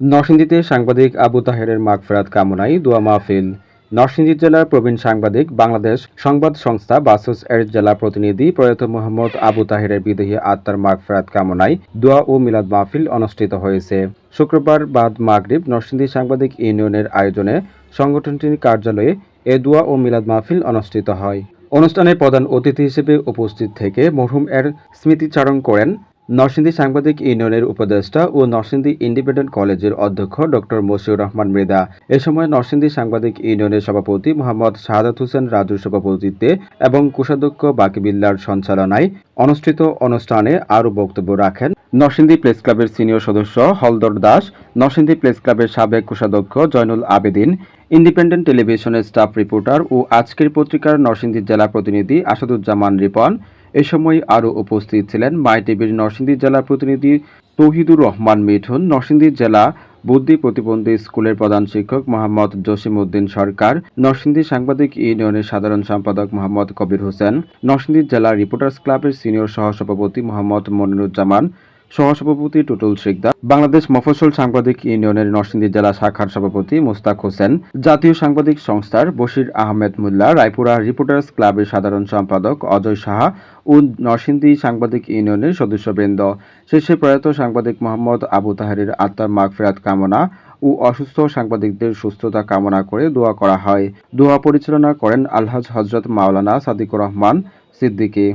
নরসিংদীতে সাংবাদিক আবু তাহেরের মাগফেরাত কামনায় দোয়া মাহফিল। নরসিংদী জেলার প্রবীণ সাংবাদিক, বাংলাদেশ সংবাদ সংস্থা বাসুস এর জেলা প্রতিনিধি প্রয়াত মোহাম্মদ আবু তাহেরের বিদেহী আত্মার মাগফেরাত কামনায় দোয়া ও মিলাদ মাহফিল অনুষ্ঠিত হয়েছে। শুক্রবার বাদ মাগরিব নরসিংদী সাংবাদিক ইউনিয়নের আয়োজনে সংগঠনটির কার্যালয়ে এ দোয়া ও মিলাদ মাহফিল অনুষ্ঠিত হয়। অনুষ্ঠানে প্রধান অতিথি হিসেবে উপস্থিত থেকে মরহুম এর স্মৃতিচারণ করেন নরসিংদী সাংবাদিক ইউনিয়নের উপদেষ্টা ও নরসিংদী ইন্ডিপেন্ডেন্ট কলেজের অধ্যক্ষ ডক্টর মশিউর রহমান মৃদা এ সময় নরসিংদী সাংবাদিক ইউনিয়নের সভাপতি মোহাম্মদ শাহাদাত হোসেন রাজুর সভাপতিত্বে এবং কোষাধ্যক্ষ বাকিবিল্লার সঞ্চালনায় অনুষ্ঠিত অনুষ্ঠানে আরও বক্তব্য রাখেন নরসিংদী প্রেস ক্লাবের সিনিয়র সদস্য হলদর দাস, নরসিংদী প্রেস ক্লাবের সাবেক কোষাধ্যক্ষ জয়নুল আবেদিন, ইন্ডিপেন্ডেন্ট টেলিভিশনের স্টাফ রিপোর্টার ও আজকের পত্রিকার নরসিংদী জেলা প্রতিনিধি আসাদুজ্জামান রিপন এ সময় আরও উপস্থিত ছিলেন মাই টিভির নরসিংদী জেলা প্রতিনিধি তৌহিদুর রহমান মিঠুন। নরসিংদী জেলা বুদ্ধি প্রতিবন্ধী স্কুলের প্রধান শিক্ষক মোহাম্মদ জসিম উদ্দিন সরকার, নরসিংদী সাংবাদিক ইউনিয়নের সাধারণ সম্পাদক মোহাম্মদ কবির হোসেন, নরসিংদী জেলা রিপোর্টার্স ক্লাবের সিনিয়র সহসভাপতি মোহাম্মদ মনিরুজ্জামান সহসভাপতি টুটুল শিকদার, বাংলাদেশ মফস্বল সাংবাদিক ইউনিয়নের নরসিংদী জেলা শাখার সভাপতি মোস্তাক হোসেন, জাতীয় সাংবাদিক সংস্থার বশির আহমেদ মোল্লা, রায়পুরা রিপোর্টার্স ক্লাবের সাধারণ সম্পাদক অজয় সাহা ও নরসিংদী সাংবাদিক ইউনিয়নের সদস্যবৃন্দ। শেষে প্রয়াত সাংবাদিক মোহাম্মদ আবু তাহারের আত্মার মাগফেরাত কামনা ও অসুস্থ সাংবাদিকদের সুস্থতা কামনা করে দোয়া করা হয়। দোয়া পরিচালনা করেন আলহাজ হজরত মাওলানা সাদিকুর রহমান সিদ্দিকী।